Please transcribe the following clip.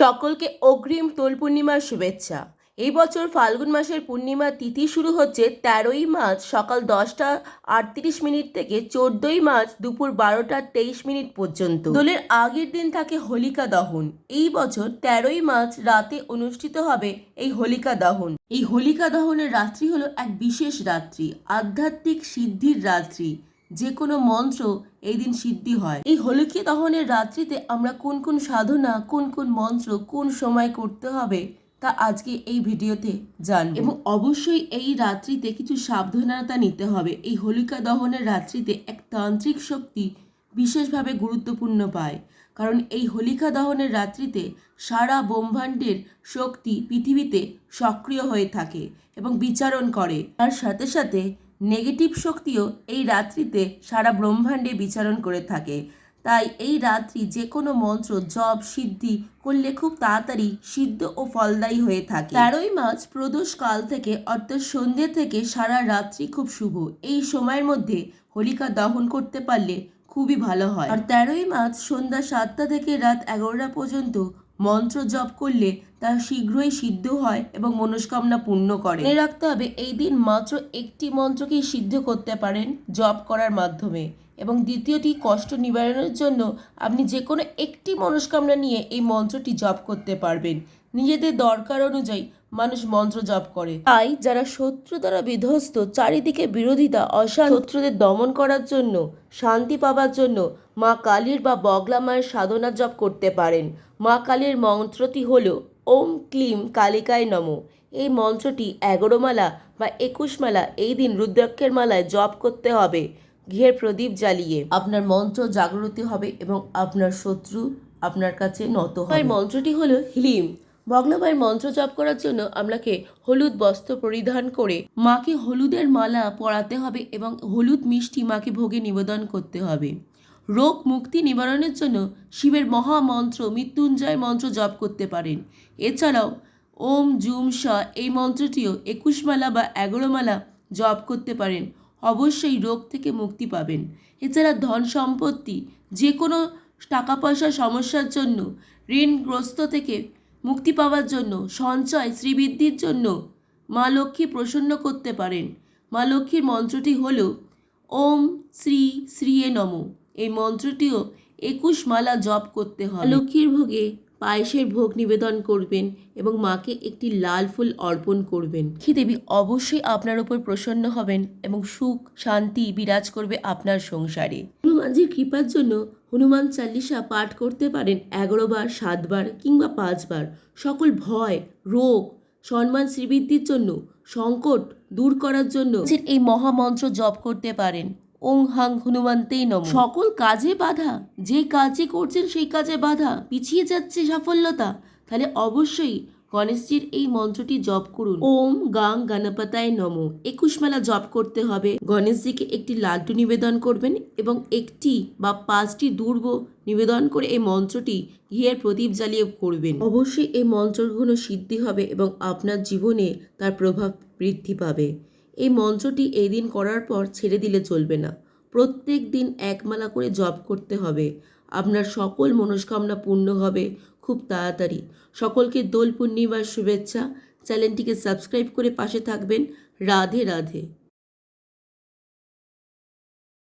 সকলকে অগ্রিম দোল পূর্ণিমার শুভেচ্ছা। এই বছর ফাল্গুন মাসের পূর্ণিমা তিথি শুরু হচ্ছে তেরোই মার্চ সকাল দশটা আটত্রিশ মিনিট থেকে চোদ্দই মার্চ দুপুর বারোটা তেইশ মিনিট পর্যন্ত। দোলের আগের দিন থাকে হোলিকা দহন। এই বছর তেরোই মার্চ রাতে অনুষ্ঠিত হবে এই হোলিকা দহন। এই হোলিকা দহনের রাত্রি হলো এক বিশেষ রাত্রি, আধ্যাত্মিক সিদ্ধির রাত্রি। যে কোনো মন্ত্র এই দিন সিদ্ধি হয়। এই হোলিকা দহনের রাত্রিতে আমরা কোন কোন সাধনা, কোন কোন মন্ত্র, কোন সময় করতে হবে তা আজকে এই ভিডিওতে জানব। এবং অবশ্যই এই রাত্রিতে কিছু সাবধানতা নিতে হবে। এই হোলিকা দহনের রাত্রিতে এক তান্ত্রিক শক্তি বিশেষভাবে গুরুত্বপূর্ণ পায়। কারণ এই হোলিকা দহনের রাত্রিতে সারা ব্রহ্মাণ্ডের শক্তি পৃথিবীতে সক্রিয় হয়ে থাকে এবং বিচারণ করে। তার সাথে সাথে নেগেটিভ শক্তিও এই রাত্রিতে সারা ব্রহ্মাণ্ডে বিচারণ করে থাকে। তাই এই রাত্রি যে কোনো মন্ত্র জপ, সিদ্ধি করলে খুব তাড়াতাড়ি সিদ্ধ ও ফলদায়ী হয়ে থাকে। তেরোই মার্চ প্রদোষ কাল থেকে অর্থাৎ সন্ধ্যে থেকে সারা রাত্রি খুব শুভ। এই সময়ের মধ্যে হোলিকা দহন করতে পারলে খুবই ভালো হয়। আর তেরোই মার্চ সন্ধ্যা সাতটা থেকে রাত এগারোটা পর্যন্ত মন্ত্র জপ করলে তা শীঘ্রই সিদ্ধ হয় এবং মনস্কামনা পূর্ণ করে। মনে রাখতে হবে, এই দিন মাত্র একটি মন্ত্রকেই সিদ্ধ করতে পারেন জপ করার মাধ্যমে। এবং দ্বিতীয়টি, কষ্ট নিবারণের জন্য আপনি যে কোনো একটি মনস্কামনা নিয়ে এই মন্ত্রটি জপ করতে পারবেন। নিজেদের দরকার অনুযায়ী মানুষ মন্ত্র জপ করে। তাই যারা শত্রু দ্বারা বিধ্বস্ত, চারিদিকে বিরোধিতা, অশান্ত, শত্রুদের দমন করার জন্য, শান্তি পাবার জন্য মা কালীর বা বগলা মায়ের সাধনা জপ করতে পারেন। মা কালীর মন্ত্রটি হল, ওম ক্লিম কালিকায় নম। এই মন্ত্রটি এগারো মালা বা একুশ মালা এই দিন রুদ্রাক্ষের মালায় জপ করতে হবে ঘের প্রদীপ জ্বালিয়ে। আপনার মন্ত্র জাগ্রতি হবে এবং আপনার শত্রু আপনার কাছে নত হয় মন্ত্রটি হলো হিলিম ভগ্নবাইয়ের মন্ত্র জপ করার জন্য আপনাকে হলুদ বস্ত্র পরিধান করে মাকে হলুদের মালা পরাতে হবে এবং হলুদ মিষ্টি মাকে ভোগে নিবেদন করতে হবে। রোগ মুক্তি নিবারণের জন্য শিবের মহামন্ত্র, মৃত্যুঞ্জয় মন্ত্র জপ করতে পারেন। এছাড়াও ওম, জুম, স এই মন্ত্রটিও একুশ মালা বা এগারো মালা জপ করতে পারেন। অবশ্যই রোগ থেকে মুক্তি পাবেন। এছাড়া ধন সম্পত্তি যে কোনো টাকা পয়সার সমস্যার জন্য ঋণগ্রস্ত থেকে মুক্তি পাওয়ার জন্য, সঞ্চয় শ্রীবৃদ্ধির জন্য মা লক্ষ্মী প্রসন্ন করতে পারেন। মা লক্ষ্মীর মন্ত্রটি হল, ওম শ্রী শ্রীয়ে নম। এই মন্ত্রটিও একুশ মালা জপ করতে হয় লক্ষ্মীর ভোগে পায়েসের ভোগ নিবেদন করবেন এবং মাকে একটি লাল ফুল অর্পণ করবেন। লক্ষ্মী দেবী অবশ্যই আপনার উপর প্রসন্ন হবেন এবং সুখ শান্তি বিরাজ করবে আপনার সংসারে। হনুমানজির কৃপার জন্য হনুমান চাল্লিশা পাঠ করতে পারেন এগারো বার সাতবার কিংবা পাঁচবার। সকল ভয় রোগ সম্মান শ্রীবৃদ্ধির জন্য সংকট দূর করার জন্য। এই মহামন্ত্র জপ করতে পারেন। ওং হাং হনুমন্তেই নম। সকল কাজে বাধা, যে কাজে করছেন সেই কাজে বাধা, পিছিয়ে যাচ্ছে সাফল্যতা। তাহলে অবশ্যই গণেশজির এই মন্ত্রটি জপ করুন। ওম গাং গণপতায় নম। একুশ মেলা জপ করতে হবে। গণেশজিকে একটি লাড্ডু নিবেদন করবেন এবং একটি বা পাঁচটি দুর্ব নিবেদন করে এই মন্ত্রটি ঘিয়ের প্রদীপ জ্বালিয়ে করবেন। অবশ্যই এই মন্ত্রগুলো সিদ্ধি হবে এবং আপনার জীবনে তার প্রভাব বৃদ্ধি পাবে। এই মঞ্চটি এই দিন করার পর ছেড়ে দিলে চলবে না। প্রত্যেক দিন একমালা করে জপ করতে হবে। আপনার সকল মনস্কামনা পূর্ণ হবে খুব তাড়াতাড়ি। সকলকে দোল পূর্ণিমার শুভেচ্ছা। চ্যানেলটিকে সাবস্ক্রাইব করে পাশে থাকবেন। রাধে রাধে।